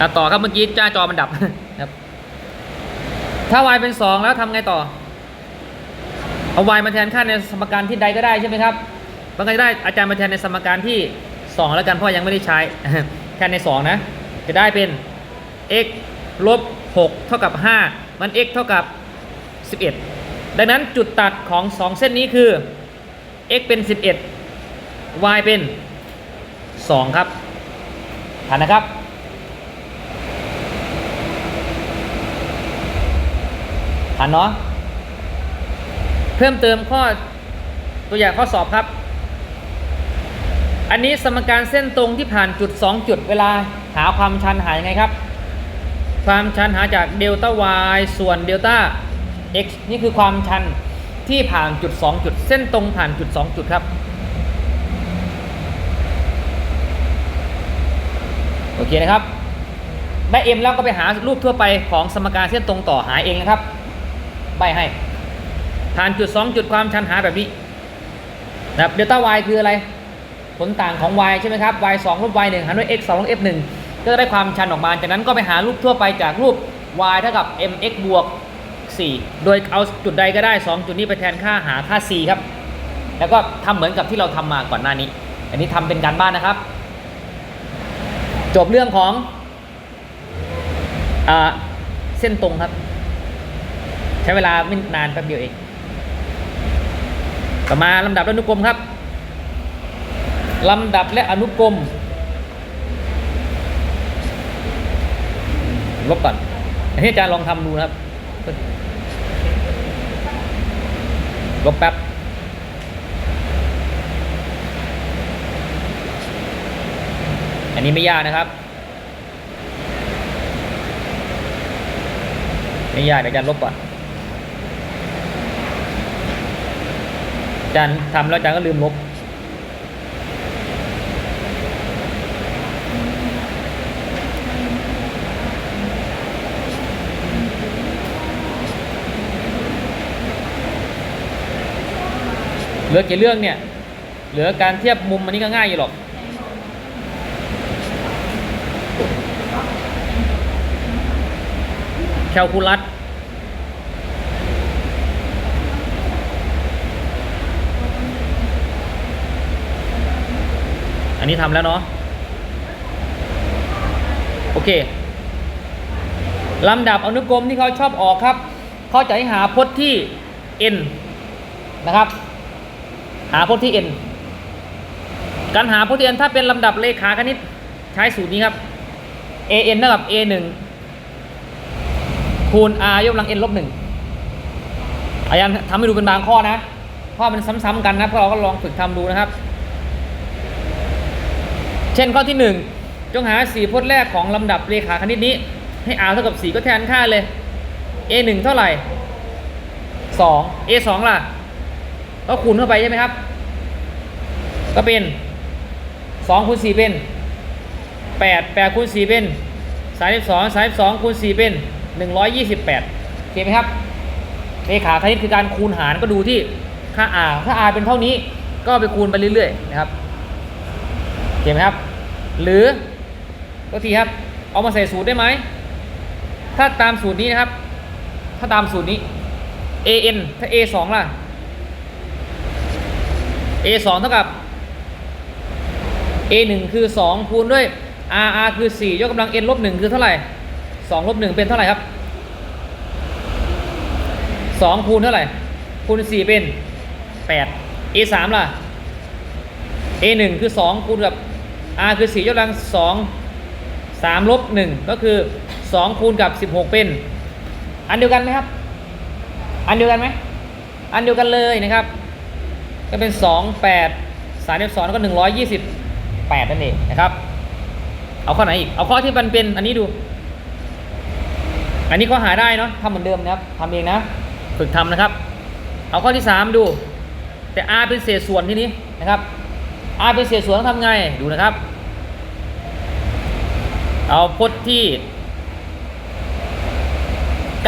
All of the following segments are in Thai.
อะต่อครับเมื่อกี้จ้าจอมันดับครับ ถ้า y เป็น 2 แล้วทำไงต่อ เอา y มาแทนค่าในสมการที่ใดก็ได้ใช่ไหมครับมันก็จะได้อาจารย์มาแทนในสมการที่ 2 แล้วกันเพราะยังไม่ได้ใช้แทนใน 2 นะ จะได้เป็น x ลบ 6 เท่ากับ 5 มัน x เท่ากับ 11 ดังนั้นจุดตัดของ 2 เส้นนี้คือ x เป็น 11 y เป็น 2 ครับทันนะครับ ทันเนาะเพิ่มเติมข้อตัวอย่างข้อสอบครับ อันนี้สมการเส้นตรงที่ผ่านจุด 2 จุดเวลาหาความชันหายังไงครับ ความชันหาจากเดลต้า y ส่วนเดลต้า x นี่คือความชันที่ผ่านจุด 2 จุด เส้นตรงผ่านจุด 2 จุดครับ โอเคนะครับ ได้ m แล้วก็ไปหารูปทั่วไปของสมการเส้นตรงต่อหาเองนะครับ ใบให้ ผ่านจุด 2 จุดความชันหาแบบนี้นะครับเดลต้า y คืออะไร ผลต่างของ y ใช่ไหมครับ y 2ลบ y 1หารด้วย x 2ลบ f 1ก็จะได้ความชันออกมา จากนั้นก็ไปหารูปทั่วไปจากรูป y เท่ากับ mx บวก 4 โดยเอาจุดใดก็ได้ 2 จุดนี้ไปแทนค่าหาค่า c ครับ แล้วก็ทำเหมือนกับที่เราทำมาก่อนหน้านี้ อันนี้ทำเป็นการบ้านนะครับ จบเรื่องของอเส้นตรงครับ ช้เวลาไม่นานแป๊บเดียวเองต่อมาลำดับและอนุกรมครับลำดับและอนุกรม ลบก่อนอันนี้อาจารย์ลองทำดูนะครับ ลบแป๊บอันนี้ไม่ยากนะครับไม่ยากเดี๋ยวอาจารย์ลบก่อน อา จารย์ทำแล้วอาจารย์ก็ลืมลบเหลือกี่เรื่องเนี่ย เหลือการเทียบมุมอันนี้ก็ง่ายอยู่หรอก แคลคูลัส นนี้ทำแล้วเนาะโอเคลำดับอนุกรมที่เขาชอบออกครับเขาจะให้หาพจน์ที่ n นะครับ หาพจน์ที่ n การหาพจน์ที่ n ถ้าเป็นลำดับเลขาคณิตใช้สูตรนี้ครับ a n เท่ากับ a 1คูณ r ยกกำลัง n ลบ1อาจารย์ทำให้ดูเป็นบางข้อนะเพราะมันซ้ำๆกันนะพวกเราก็ลองฝึกทำดูนะครับ เช่นข้อที่ 1 จงหา4พจน์แรกของลำดับเลขาคณิตนี้ ให้ r เท่ากับ 4 ก็แทนค่าเลย a 1เท่าไหร่ 2 a 2ล่ะ ก็คูณเข้าไปใช่ไหมครับ ก็เป็น2คูณ4เป็น 8 8คูณ4เป็น 32 32คูณ4เป็น 128โอเคไหมครับเลขาคณิตคือการคูณหารก็ดูที่ค่า r ถ้า r เป็นเท่านี้ก็ไปคูณไปเรื่อยๆนะครับโอเคไหมครับ หรือก็ทีครับ เอามาใส่สูตรได้ไหม ถ้าตามสูตรนี้นะครับ ถ้าตามสูตรนี้ an ถ้า a 2ล่ะ a 2เท่ากับ a 1คือ 2 คูณด้วย r r คือ 4 ยกกำลัง n ลบ1คือเท่าไหร่ 2 ลบ 1 เป็นเท่าไหร่ครับ 2 คูณเท่าไหร่ คูณ 4 เป็น 8 a 3ล่ะ a 1คือ 2 คูณกับ r คือ4ยกกำลัง2 3ลบ1ก็คือ2คูณกับ16เป็น อันเดียวกันไหมครับ อันเดียวกันไหมอันเดียวกันเลยนะครับ ก็เป็น2 8 3 2ก็128นั่นเองนะครับ เอาข้อไหนอีก เอาข้อที่มันเป็นอันนี้ดู อันนี้ก็หาได้เนาะทำเหมือนเดิมนะครับทำเองนะฝึกทำนะครับ เอาข้อที่3ดู แต่ r เป็นเศษส่วนที่นี้นะครับ r เป็นเศษส่วนต้องทำไงดูนะครับ เอาพจน์ที่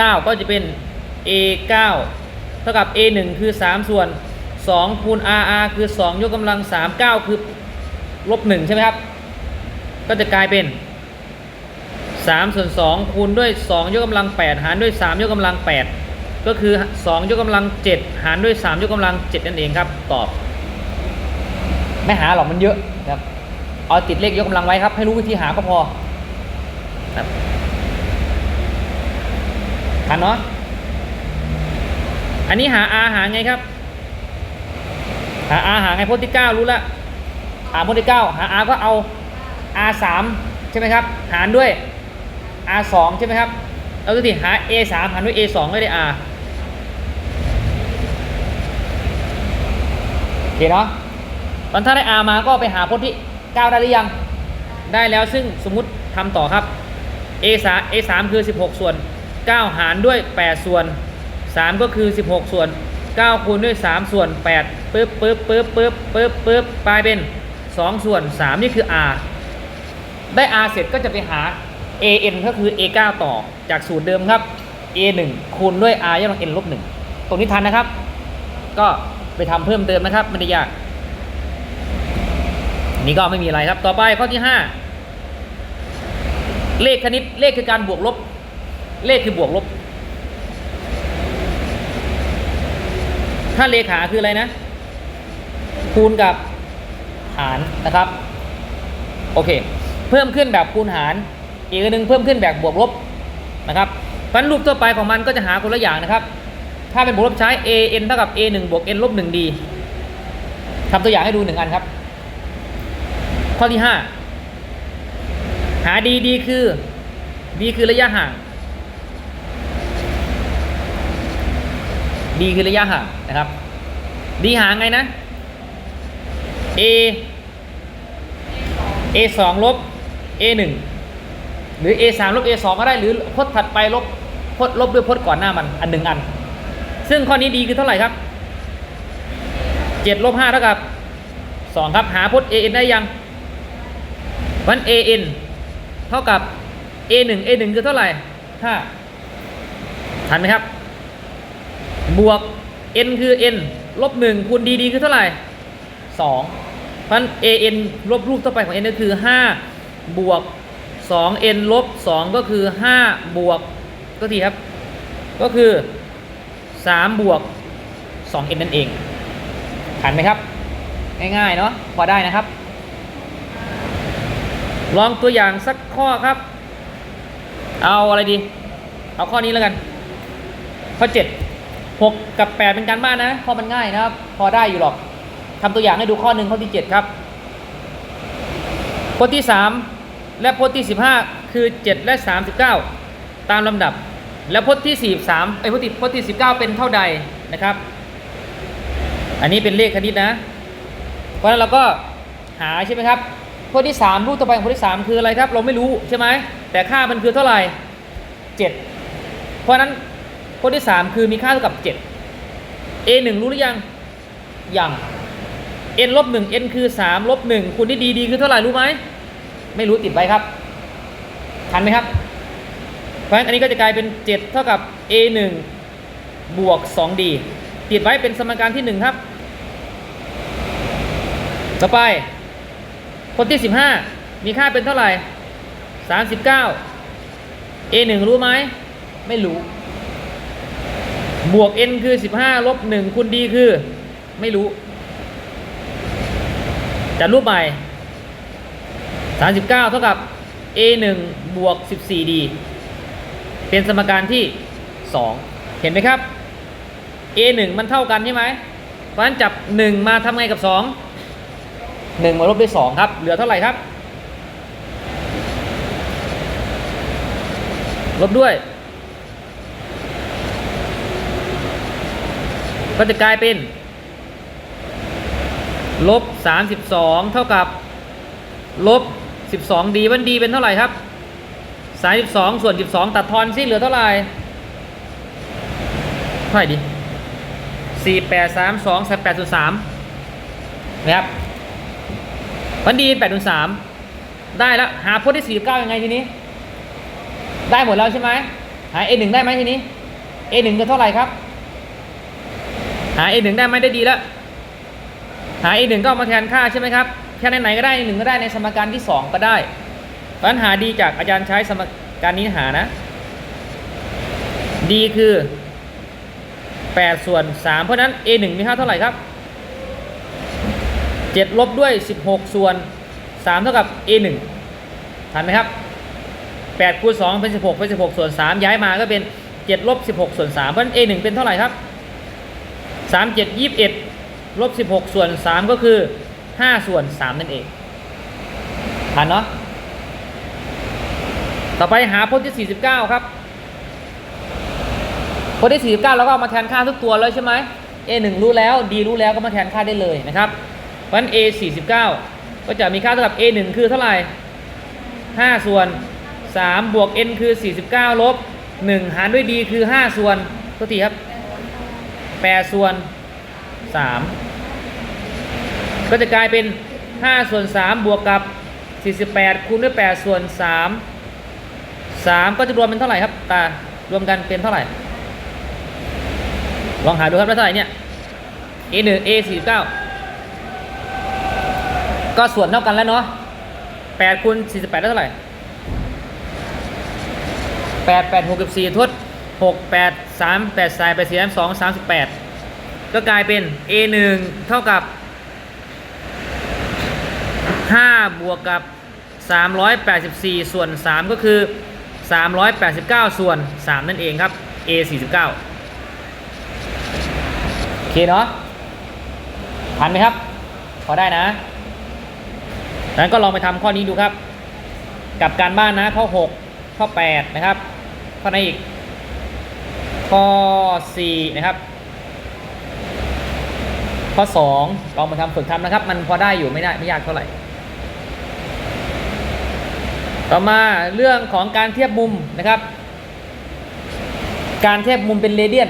9 ก็จะเป็น a 9เท่ากับ a 1คือ 3 ส่วน 2 คูณ r r คือ 2 ยกกำลัง 3 9 คือลบ1ใช่ไหมครับ ก็จะกลายเป็น 3 ส่วน 2 คูณด้วย 2 ยกกำลัง 8 หารด้วย 3 ยกกำลัง 8 ก็คือ 2 ยกกำลัง 7 หารด้วย 3 ยกกำลัง 7 นั่นเองครับ ตอบ ไม่หาหรอกมันเยอะครับ เอาติดเลขยกกำลังไว้ครับ ให้รู้วิธีหาก็พอ ครับทันเนาะอันนี้หา r หาไงครับหา r หาไงพจน์ที่9รู้ละหาพจน์ที่9หา r ก็เอา r 3ใช่ไหมครับ หารด้วย r 2ใช่ไหมครับแล้วก็ที่หา a 3หารด้วย a 2ก็ได้ r โอเคเนาะตอนถ้าได้ r มาก็ไปหาพจน์ที่9ได้หรือยัง ได้แล้วซึ่งสมมุติทำต่อครับ a 3 a 3คือ 16 ส่วน 9 หารด้วย 8 ส่วน 3 ก็คือ 16 ส่วน 9 คูณด้วย 3 ส่วน 8ปึ๊บปึ๊บปึ๊บปึ๊บปึ๊บปึ๊บกลายเป็น 2 ส่วน 3 นี่คือ r ได้ r เสร็จก็จะไปหา an ก็คือ a 9ต่อจากสูตรเดิมครับ a 1คูณด้วย r ยกกำลัง n ลบ1ตรงนี้ทันนะครับ ก็ไปทำเพิ่มเติมนะครับไม่ได้ยากนนี้ก็ไม่มีอะไรครับ ต่อไปข้อที่ 5 เลขคณิตเลขคือการบวกลบ เลขคือบวกลบ ถ้าเลขาคืออะไรนะ คูณกับหารนะครับ โอเค เพิ่มขึ้นแบบคูณหาร อีกนหนึ่งเพิ่มขึ้นแบบบวกลบนะครับฟันรูปทั่วไปของมันก็จะหาคนละอย่างนะครับ ถ้าเป็นบวกลบใช้ a n เท่ากับ a 1บวก n ลบ1 d ทำตัวอย่างให้ดูหนึ่งอันครับ ข้อที่ 5 หา d d คือ d คือระยะห่าง d คือระยะห่างนะครับ d หาไงนะ a a 2ลบ a 1หรือ a 3ลบ a 2ก็ได้หรือพจน์ถัดไปลบพจน์ลบด้วยพจน์ก่อนหน้ามันอันหนึ่งอัน ซึ่งข้อนี้ดีคือเท่าไหร่ครับ7ลบ5เท่ากับ2ครับหาพจน์ a n ได้ยังวัน a n เท่ากับ a 1 a 1คือเท่าไหร่ถ้าทันไหมครับ บวก n คือ n ลบ1คูณ d d คือเท่าไหร่ 2 เพราะนั้น a n ลบรูปต่อไปของ n ก็คือ 5 บวก 2 n ลบ 2 ก็คือ 5 บวกก็ทีครับ ก็คือ 3 บวก 2 n นั่นเองทันไหมครับ ง่ายๆ เนาะพอได้นะครับ ลองตัวอย่างสักข้อครับ เอาอะไรดี เอาข้อนี้แล้วกัน ข้อ7 6กับ8เป็นการบ้านนะข้อมันง่ายนะครับ พอได้อยู่หรอกทำตัวอย่างให้ดูข้อหนึ่งข้อที่7ครับพจน์ที่3และพจน์ที่15คือ7และ39ตามลำดับ แล้วพจน์ที่43ไอ้พจน์ที่พจน์ที่19เป็นเท่าใดนะครับ อันนี้เป็นเลขคณิตนะ เพราะฉะนั้นเราก็หาใช่ไหมครับ พจน์ที่3รูปต่อไปของพจน์ที่3คืออะไรครับ เราไม่รู้ใช่ไหมแต่ค่ามันคือเท่าไหร่7เพราะนั้นพจน์ที่3คือมีค่าเท่ากับ7 a 1รู้หรือยังยัง n ลบ1 n คือ3ลบ1คูณที่ดีดีคือเท่าไหร่รู้ไหมไม่รู้ติดไว้ครับทันไหมครับ เพราะฉะนั้นอันนี้ก็จะกลายเป็น 7 เท่ากับ a 1บวก 2d ติดไว้เป็นสมการที่ 1 ครับ ต่อไป คนที่ 15 มีค่าเป็นเท่าไหร่ 39 a 1รู้ไหม ไม่รู้ บวก n คือ 15 ลบ 1 คูณ d คือ ไม่รู้ จัดรูปใหม่ 39 เท่ากับ a 1บวก 14d เป็นสมการที่ 2 เห็นไหมครับ a 1มันเท่ากันใช่ไหมเพราะฉะนั้นจับ 1 มาทำไงกับ 2 1มาลบด้วย2ครับ เหลือเท่าไหร่ครับ ลบด้วย ก็จะกลายเป็น ลบ32เท่ากับ ลบ12ดีมันดีเป็นเท่าไหร่ครับ32ส่วน12ตัดทอนซิเหลือเท่าไหร่เท่าไหร่ดี4 8 3 2 8 0 3นะครับ มันดี8 3ได้แล้ว หาพจน์ที่49ยังไงทีนี้ ได้หมดแล้วใช่ไหมหา a 1ได้ไหมทีนี้ a 1คือเท่าไหร่ครับ หา a 1ได้ไหมได้ดีแล้ว หา a 1ก็เอามาแทนค่าใช่ไหมครับแค่ไหนก็ได้ a 1ก็ได้ในสมการที่2ก็ได้เพราะฉะนั้นหาดีจากอาจารย์ใช้สมการนี้หานะ d คือ 8 ส่วน 3 เพราะนั้น a 1มีค่าเท่าไหร่ครับ 7 ลบด้วย 16 ส่วน 3 เท่ากับ a 1ทันไหมครับ8คูณ2เป็น 16 เป็น 16 ส่วน 3 ย้ายมาก็เป็น 7 ลบ 16 ส่วน 3 เพราะฉะนั้น a 1เป็นเท่าไหร่ครับ 3 7 21 ลบ 16 ส่วน 3 ก็คือ 5 ส่วน 3 นั่นเองทันเนาะต่อไปหาพจน์ที่ 49 ครับพจน์ที่ 49เราก็เอามาแทนค่าทุกตัวเลยใช่ไหม a 1รู้แล้ว d รู้แล้วก็มาแทนค่าได้เลยนะครับ เพราะนั้น a 49 ก็จะมีค่าเท่ากับ a 1คือเท่าไหร่ 5 ส่วน 3 บวก n คือ 49 ลบ 1 หารด้วย d คือ 5 ส่วนตัวทีครับ 8 ส่วน 3 ก็จะกลายเป็น 5 ส่วน 3 บวกกับ 48 คูณด้วย 8 ส่วน 3 3 ก็จะรวมเป็นเท่าไหร่ครับตารวมกันเป็นเท่าไหร่ ลองหาดูครับได้เท่าไหร่เนี่ย a 1 a 49 ก็ส่วนเท่ากันแล้วเนาะ8คูณ48ได้เท่าไหร่8 8 6 4ทด6 8 3 8 3 8 4 2 38ก็กลายเป็น a 1เท่ากับ5บวกกับ384ส่วน3ก็คือ389ส่วน3นั่นเองครับ a 49โอเคเนาะทันไหมครับ พอได้นะ นั้นก็ลองไปทำข้อนี้ดูครับ กับการบ้านนะข้อ 6 ข้อ 8 นะครับ ข้อไหนอีก ข้อ 4 นะครับ ข้อ 2 ลองมาทำฝึกทำนะครับ มันพอได้อยู่ไม่ได้ไม่ยากเท่าไหร่ ต่อมาเรื่องของการเทียบมุมนะครับ การเทียบมุมเป็นเรเดียน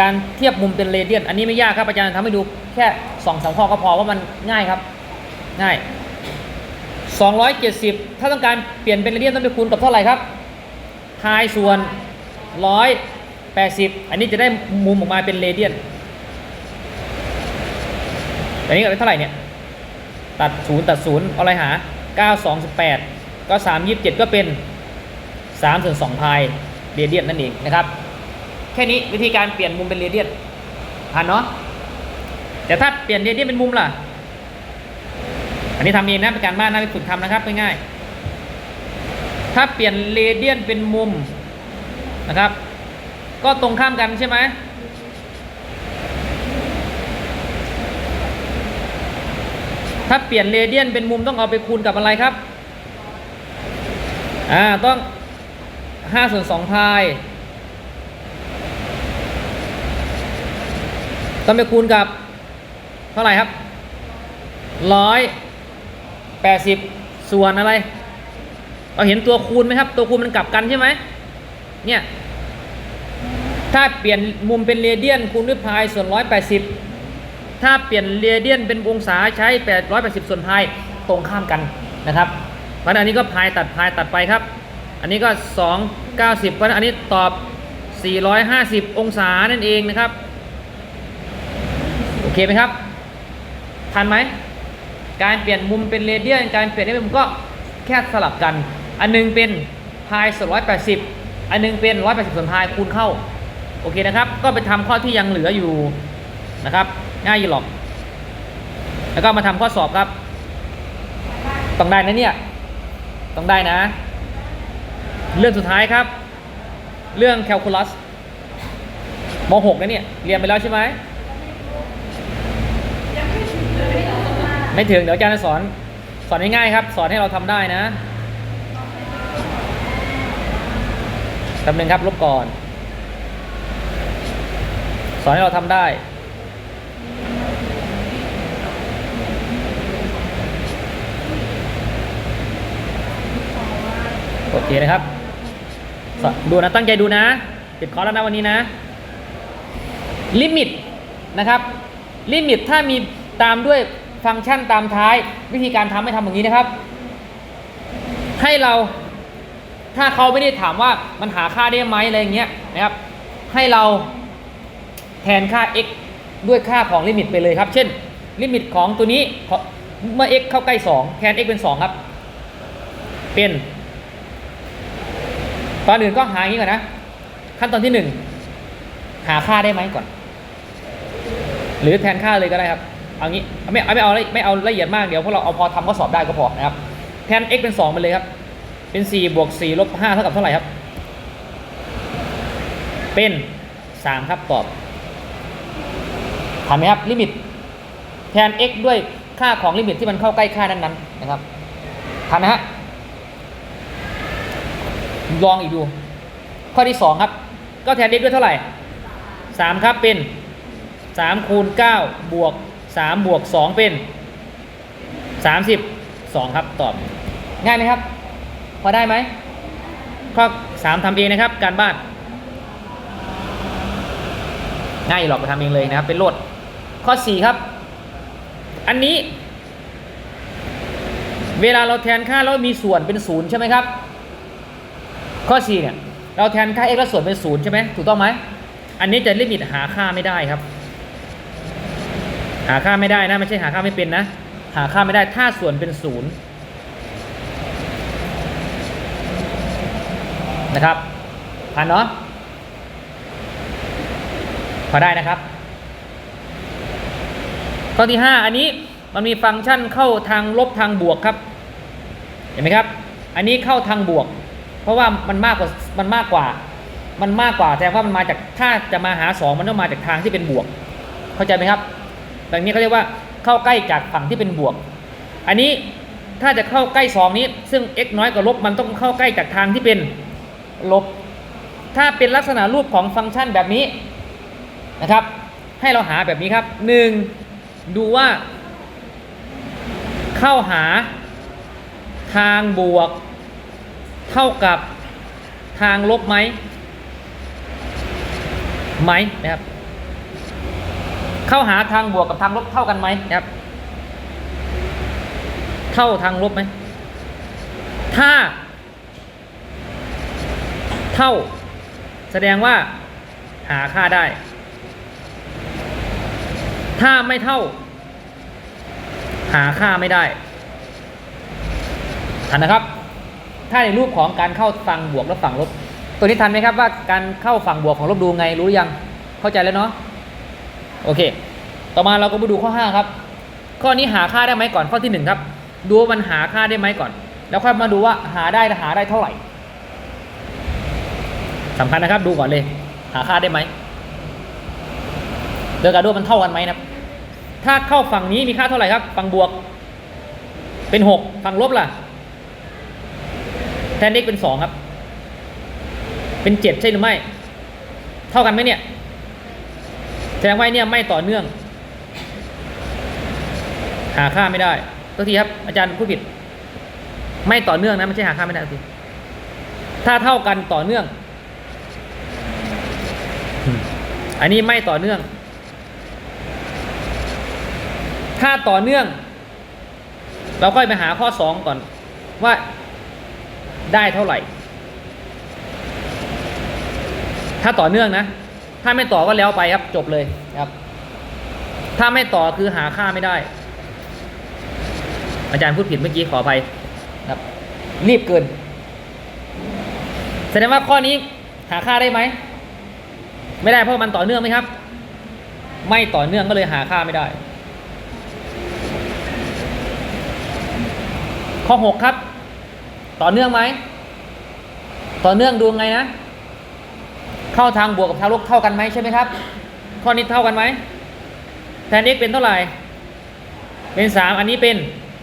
การเทียบมุมเป็นเรเดียน อันนี้ไม่ยากครับอาจารย์ทำให้ดูแค่สองสามข้อก็พอว่ามันง่ายครับ ง่าย270 ถ้าต้องการเปลี่ยนเป็นเรเดียนต้องไปคูณกับเท่าไหร่ครับพายส่วน 180 อันนี้จะได้มุมออกมาเป็นเรเดียน อันนี้ก็เท่าไหร่เนี่ย ตัดศูนย์ตัดศูนย์เอาอะไรหา 9 2 18 ก็ 3 27 ก็เป็น3ส่วน2พายเรเดียนนั่นเองนะครับ แค่นี้วิธีการเปลี่ยนมุมเป็นเรเดียนผ่านเนาะแต่ถ้าเปลี่ยนเรเดียนเป็นมุมล่ะ อันนี้ทำเองนะเป็นการบ้านนะไปฝึกทำนะครับง่ายๆถ้าเปลี่ยนเรเดียนเป็นมุมนะครับ ก็ตรงข้ามกันใช่ไหมถ้าเปลี่ยนเรเดียนเป็นมุมต้องเอาไปคูณกับอะไรครับอ่าต้อง5ส่วน2พายต้องไปคูณกับ เท่าไหร่ครับร้อย แปดสิบส่วนอะไร เราเห็นตัวคูณไหมครับ ตัวคูณมันกลับกันใช่ไหมเนี่ย ถ้าเปลี่ยนมุมเป็นเรเดียนคูณด้วยพายส่วนร้อยแปดสิบถ้าเปลี่ยนเรเดียนเป็นองศาใช้แปดร้อยแปดสิบส่วนพายตรงข้ามกันนะครับเพราะฉะนั้นอันนี้ก็พายตัดพายตัดไปครับ อันนี้ก็สองเก้าสิบเพราะฉะนั้นอันนี้ตอบสี่ร้อยห้าสิบองศานั่นเองนะครับ โอเคไหมครับ ทันไหม การเปลี่ยนมุมเป็นเรเดียนการเปลี่ยนให้มุมก็แค่สลับกัน อันหนึงเป็นพายส่วนร้อยแปดสิบอันหนึงเป็นร้อยแปดสิบส่วนพายคูณเข้าโอเคนะครับ ก็ไปทำข้อที่ยังเหลืออยู่นะครับ ง่ายอยู่หรอก แล้วก็มาทำข้อสอบครับ ต้องได้นะเนี่ย ต้องได้นะ เรื่องสุดท้ายครับ เรื่องแคลคูลัสม .6 นะเนี่ย เรียนไปแล้วใช่ไหม ไม่ถึงเดี๋ยวอาจารย์จะสอนสอนง่ายๆครับ สอนให้เราทำได้นะคำหนึ่งครับลบก่อน สอนให้เราทำได้โอเคนะครับ ดูนะตั้งใจดูนะปิดคอร์สแล้วนะวันนี้นะ ลิมิตนะครับ ลิมิตถ้ามีตามด้วย ฟังก์ชันตามท้าย วิธีการทำให้ทำอย่างนี้นะครับ ให้เราถ้าเขาไม่ได้ถามว่ามันหาค่าได้ไหมอะไรอย่างเงี้ยนะครับ ให้เราแทนค่า x ด้วยค่าของลิมิตไปเลยครับ เช่น ลิมิตของตัวนี้เมื่อ x เข้าใกล้ 2 แทน x เป็น 2 ครับ เป็นก่อนอื่นก็หาอย่างนี้ก่อนนะ ขั้นตอนที่หนึ่งหาค่าได้ไหมก่อน หรือแทนค่าเลยก็ได้ครับ เอางี้ไม่เอาไม่เอาไม่เอาละเอียดมากเดี๋ยวพวกเราเอาพอทำข้อสอบได้ก็พอนะครับแทน x เป็น 2 ไปเลยครับ เป็น 4 บวก 4 ลบ 5 เท่ากับเท่าไหร่ครับ เป็น 3 ครับตอบทันไหมครับลิมิตแทน x ด้วยค่าของลิมิตที่มันเข้าใกล้ค่านั้นๆนะครับทันนะฮะลองอีกดู ข้อที่ 2 ครับ ก็แทน x ด้วยเท่าไหร่ 3 ครับเป็น 3 คูณ 9 บวก 3บวก2เป็น 32 ครับตอบ ง่ายไหมครับ พอได้ไหมข้อ3ทำเองนะครับ การบ้าน ง่ายหรอกไปทำเองเลยนะครับ เป็นโลดข้อ 4 ครับ อันนี้ เวลาเราแทนค่าแล้วมีส่วนเป็นศูนย์ใช่ไหมครับ ข้อ 4 เนี่ย เราแทนค่า x แล้วส่วนเป็นศูนย์ใช่ไหมถูกต้องไหมอันนี้จะลิมิตหาค่าไม่ได้ครับ หาค่าไม่ได้นะไม่ใช่หาค่าไม่เป็นนะ หาค่าไม่ได้ถ้าส่วนเป็นศูนย์นะครับผ่านเนาะพอได้นะครับ ข้อที่ 5 อันนี้มันมีฟังก์ชันเข้าทางลบทางบวกครับ เห็นไหมครับ อันนี้เข้าทางบวก เพราะว่ามันมากกว่ามันมากกว่า มันมากกว่าแต่ว่ามันมาจากถ้าจะมาหา 2 มันต้องมาจากทางที่เป็นบวก เข้าใจไหมครับ แบบนี้เขาเรียกว่าเข้าใกล้จากฝั่งที่เป็นบวก อันนี้ถ้าจะเข้าใกล้ 2 นี้ ซึ่ง x น้อยกว่าลบมันต้องเข้าใกล้จากทางที่เป็นลบ ถ้าเป็นลักษณะรูปของฟังก์ชันแบบนี้นะครับ ให้เราหาแบบนี้ครับ 1. ดูว่า เข้าหาทางบวก เท่ากับทางลบไหมไหมนะครับ เข้าหาทางบวกกับทางลบเท่ากันไหมนะครับ เท่าทางลบไหม ถ้า เท่า แสดงว่า หาค่าได้ ถ้าไม่เท่า หาค่าไม่ได้ทันนะครับ ถ้าในรูปของการเข้าฝั่งบวกและฝั่งลบ ตัวนี้ทันไหมครับว่าการเข้าฝั่งบวกของลบดูไงรู้หรือยัง เข้าใจแล้วเนาะ โอเค ต่อมาเราก็มาดูข้อ 5 ครับ ข้อนี้หาค่าได้ไหมก่อนข้อที่ 1 ครับ ดูว่ามันหาค่าได้ไหมก่อน แล้วค่อยมาดูว่าหาได้หาได้เท่าไหร่สำคัญนะครับดูก่อนเลย หาค่าได้ไหมเดยวกันดูว่ามันเท่ากันไหมนะถ้าเข้าฝั่งนี้มีค่าเท่าไหร่ครับ ฝั่งบวก เป็นหกฝั่งลบล่ะ แทน x เป็นสองครับ เป็นเจ็ดใช่หรือไม่ เท่ากันไหมเนี่ย แสดงว่าเนี่ยไม่ต่อเนื่อง หาค่าไม่ได้ตัวทีครับ อาจารย์พูดผิด ไม่ต่อเนื่องนะไม่ใช่หาค่าไม่ได้ตัวทีถ้าเท่ากันต่อเนื่อง อันนี้ไม่ต่อเนื่อง ถ้าต่อเนื่อง เราก็ไปหาข้อ2ก่อนว่าได้เท่าไหร่ ถ้าต่อเนื่องนะ ถ้าไม่ต่อก็แล้วไปครับจบเลยครับ ถ้าไม่ต่อคือหาค่าไม่ได้ อาจารย์พูดผิดเมื่อกี้ขออภัยครับ รีบเกิน แสดงว่าข้อนี้หาค่าได้ไหม ไม่ได้เพราะมันต่อเนื่องไหมครับ ไม่ต่อเนื่องก็เลยหาค่าไม่ได้ ข้อ 6 ครับ ต่อเนื่องไหม ต่อเนื่องดูไงนะ เข้าทางบวกกับทางลบเท่ากันไหมใช่ไหมครับ ข้อนี้เท่ากันไหมแทน x เป็นเท่าไหร่ เป็น 3 อันนี้เป็น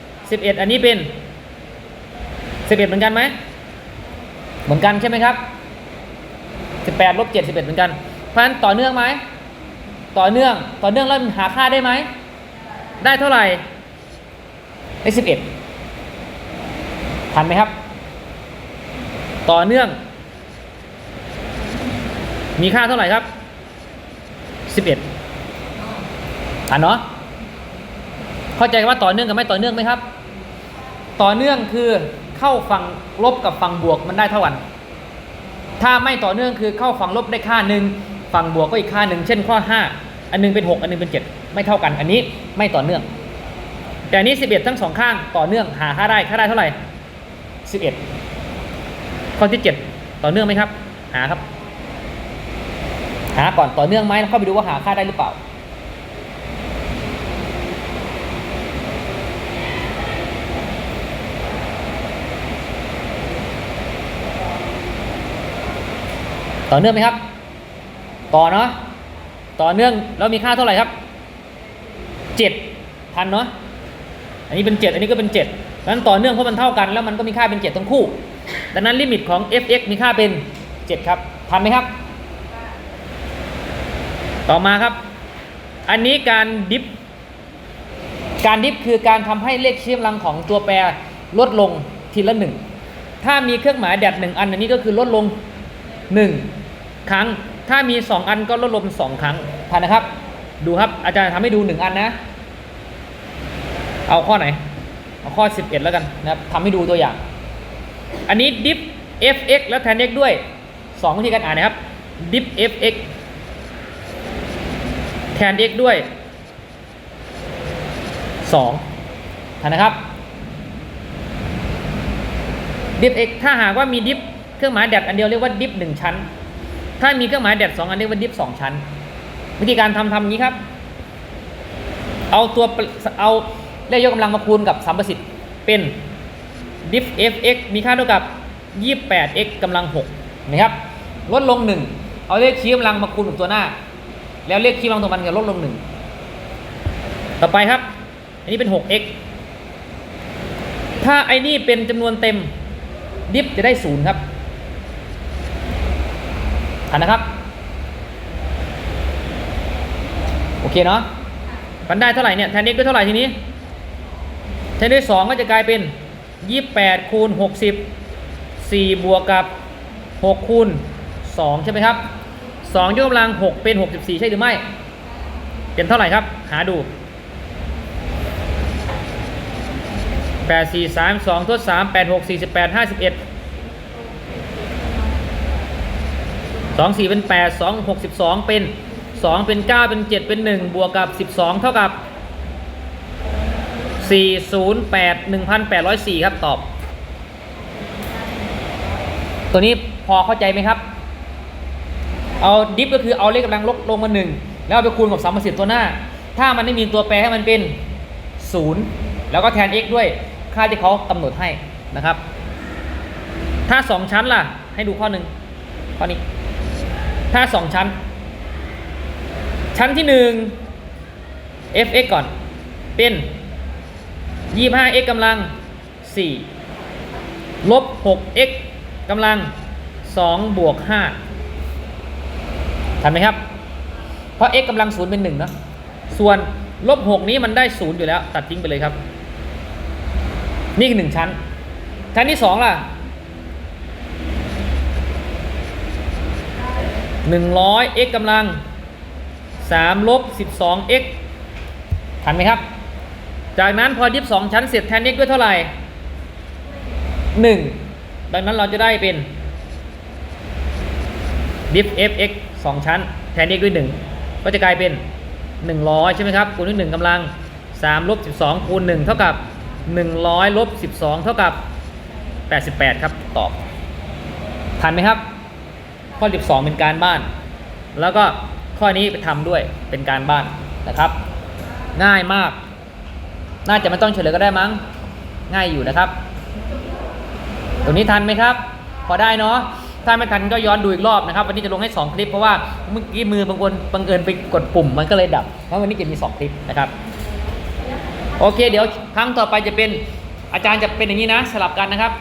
11 อันนี้เป็น 11 เหมือนกันไหม เหมือนกันใช่ไหมครับ 18ลบ7 11 เหมือนกัน เพราะฉะนั้นต่อเนื่องไหม ต่อเนื่อง ต่อเนื่องแล้วหาค่าได้ไหม ได้เท่าไหร่ ได้ 11ทันไหมครับ ต่อเนื่อง มีค่าเท่าไหร่ครับ11ทันเนาะเข้าใจว่าต่อเนื่องกับไม่ต่อเนื่องไหมครับ ต่อเนื่องคือเข้าฝั่งลบกับฝั่งบวกมันได้เท่ากัน ถ้าไม่ต่อเนื่องคือเข้าฝั่งลบได้ค่าหนึ่งฝั่งบวกก็อีกค่าหนึ่งเช่นข้อ 5 อันหนึงเป็น 6 อันหนึงเป็น 7 ไม่เท่ากัน อันนี้ไม่ต่อเนื่อง แต่อันนี้ 11 ทั้งสองข้างต่อเนื่องหาค่าได้ค่าได้เท่าไหร่ 11 ข้อที่ 7 ต่อเนื่องไหมครับ หาครับ หาก่อนต่อเนื่องไหมแล้วเข้าไปดูว่าหาค่าได้หรือเปล่าต่อเนื่องไหมครับ ต่อเนาะ ต่อเนื่องแล้วมีค่าเท่าไหร่ครับเจ็ดพันเนาะ อันนี้เป็นเจ็ดอันนี้ก็เป็นเจ็ดนั้นต่อเนื่องเพราะมันเท่ากันแล้วมันก็มีค่าเป็นเจ็ดทั้งคู่ ดังนั้นลิมิตของ fx มีค่าเป็นเจ็ดครับ ทันไหมครับ ต่อมาครับ อันนี้การดิฟ การดิฟคือการทำให้เลขชี้กำลังของตัวแปรลดลงทีละหนึ่ง ถ้ามีเครื่องหมายแดดหนึ่งอันอันนี้ก็คือลดลงหนึ่งครั้ง ถ้ามีสองอันก็ลดลงสองครั้งทันนะครับ ดูครับอาจารย์ทำให้ดูหนึ่งอันนะ เอาข้อไหน เอาข้อ 11 แล้วกันนะครับทำให้ดูตัวอย่าง อันนี้ diff fx แล้วแทน x ด้วย 2 วิธีการอ่านนะครับ diff fx แทน x ด้วย 2 นะครับ diff x ถ้าหากว่ามี diff เครื่องหมายแดดอันเดียวเรียกว่า diff 1ชั้น ถ้ามีเครื่องหมายแดด2อันเรียกว่า diff 2ชั้น วิธีการทำทำอย่างนี้ครับ เอาตัวเอาเลขยกกำลังมาคูณกับสัมประสิทธิ์เป็น diff fx มีค่าเท่ากับ 28x กำลัง6นะครับ ลดลง 1 เอาเลขชี้กำลังมาคูณกับตัวหน้า แล้วเลขชี้กำลังตัวมันก็ลดลง1ต่อไปครับ อันนี้เป็น 6x ถ้าไอ้นี่เป็นจำนวนเต็มดิฟจะได้0ครับทันนะครับ โอเคเนาะมันได้เท่าไหร่เนี่ยแทน x ด้วยเท่าไหร่ทีนี้แทนด้วย 2 ก็จะกลายเป็น 28คูณ60 4 บวกกับ 6คูณ2ใช่ไหมครับ 2ยกกำลัง 6 เป็น 64 ใช่หรือไม่ เป็นเท่าไหร่ครับ หาดู 8 4 3 2ทด3 8 6 48 51 2 4 เป็น 8 2 6 12 เป็น 2 เป็น 9 เป็น 7 เป็น 1 บวกกับ 12 เท่ากับ 408 1,804 ครับตอบ ตัวนี้พอเข้าใจไหมครับ เอาดิฟก็คือเอาเลขกำลังลดลงมา1แล้วเอาไปคูณกับสัมประสิทธิ์ตัวหน้า ถ้ามันไม่มีตัวแปรให้มันเป็น 0 แล้วก็แทน x ด้วยค่าที่เขากำหนดให้นะครับ ถ้า 2 ชั้นล่ะ ให้ดูข้อหนึ่งข้อนี้ ถ้า 2 ชั้น ชั้นที่ 1 fx ก่อน เป็น 25x กำลัง 4 ลบ 6x กำลัง 2 บวก 5 ทันไหมครับ เพราะ x กำลัง0เป็น1เนอะส่วนลบ6นี้มันได้0อยู่แล้ว ตัดทิ้งไปเลยครับ นี่คือ1ชั้น ชั้นที่2ล่ะ 100x กำลัง3ลบ 12x ทันไหมครับ จากนั้นพอดิฟ2ชั้นเสร็จแทน x ด้วยเท่าไหร่1ดังนั้นเราจะได้เป็นดิฟ fx 2 ชั้น แทน x ด้วย 1 ก็จะกลายเป็น 100 ใช่ไหมครับคูณด้วย1กำลัง3ลบ12คูณ1เท่ากับ 100ลบ12 เท่ากับ 88 ครับตอบทันไหมครับ ข้อ 12 เป็นการบ้าน แล้วก็ข้อนี้ไปทำด้วยเป็นการบ้านนะครับ ง่ายมาก น่าจะไม่ต้องเฉลยก็ได้มั้ง ง่ายอยู่นะครับตัวนี้ทันไหมครับ พอได้เนาะ ถ้าไม่ทันก็ย้อนดูอีกรอบนะครับ วันนี้จะลงให้ 2 คลิปเพราะว่าเมื่อกี้มือบางคนบังเอิญไปกดปุ่มมันก็เลยดับเพราะวันนี้จะมี 2 คลิปนะครับโอเค เดี๋ยวครั้งต่อไปจะเป็นอาจารย์จะเป็นอย่างนี้นะ สลับกันนะครับ